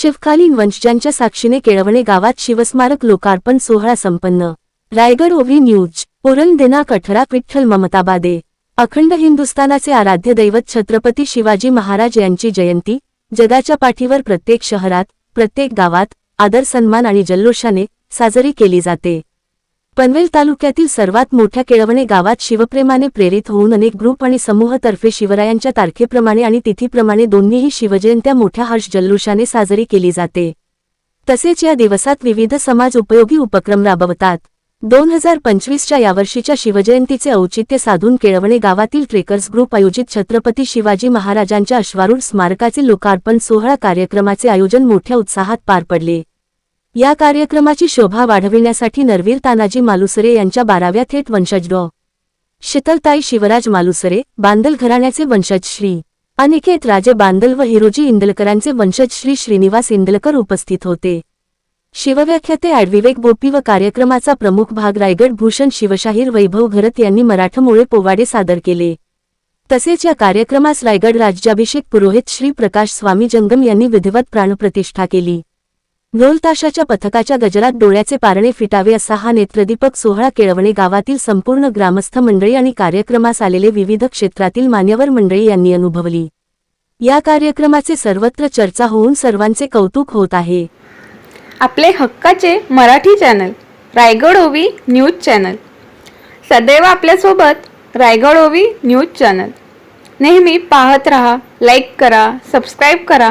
शिवकालीन वंशजांच्या साक्षीने केळवणे गावात शिवस्मारक लोकार्पण सोहळा संपन्न. रायगड ओव्ही न्यूज पुरण देना कठरा विठ्ठल ममताबादे. अखंड हिंदुस्थानाचे आराध्य दैवत छत्रपती शिवाजी महाराज यांची जयंती जगाच्या पाठीवर प्रत्येक शहरात प्रत्येक गावात आदर सन्मान आणि जल्लोषाने साजरी केली जाते. पनवेल तालुक्यातील सर्वात मोठ्या केळवणे गावात शिवप्रेमाने प्रेरित होऊन अनेक ग्रुप आणि समूहतर्फे शिवरायांच्या तारखेप्रमाणे आणि तिथीप्रमाणे दोन्हीही शिवजयंत्या मोठ्या हर्ष जल्लोषाने साजरी केली जाते. तसेच या दिवसात विविध समाज उपयोगी उपक्रम राबवतात. दोन हजार पंचवीसच्या यावर्षीच्या शिवजयंतीचे औचित्य साधून केळवणे गावातील ट्रेकर्स ग्रुप आयोजित छत्रपती शिवाजी महाराजांच्या अश्वारूढ स्मारकाचे लोकार्पण सोहळा कार्यक्रमाचे आयोजन मोठ्या उत्साहात पार पडले. या कार्यक्रमाची शोभा वाढविण्यासाठी नरवीर तानाजी मालुसरे यांच्या बाराव्या थेट वंशज डॉ. शीतलताई शिवराज मालुसरे बांदल घराण्याचे वंशज श्री. अनिकेत राजे बांदल व हिरोजी इंदलकरांचे वंशज श्री श्रीनिवास इंदलकर उपस्थित होते. शिवव्याख्याते ॲडविवेक बोपी व कार्यक्रमाचा प्रमुख भाग रायगड भूषण शिवशाहीर वैभव घरत यांनी मराठमोळे पोवाडे सादर केले. तसेच या कार्यक्रमास रायगड राज्याभिषेक पुरोहित श्री प्रकाश स्वामी जंगम यांनी विधिवत प्राणप्रतिष्ठा केली. ढोलताशाच्या पथकाच्या गजरात डोळ्याचे पारणे फिटावे असा हा नेत्रदीपक सोहळा केळवणे गावातील संपूर्ण ग्रामस्थ मंडळी आणि कार्यक्रमास आलेले विविध क्षेत्रातील मान्यवर मंडळी यांनी अनुभवली. या कार्यक्रमाचे सर्वत्र चर्चा होऊन सर्वांचे कौतुक होत आहे. आपले हक्काचे मराठी चॅनल रायगड ओवी न्यूज चॅनल. सदैव आपल्यासोबत रायगड ओवी न्यूज चॅनल. नेहमी पाहत रहा लाईक करा सबस्क्राईब करा.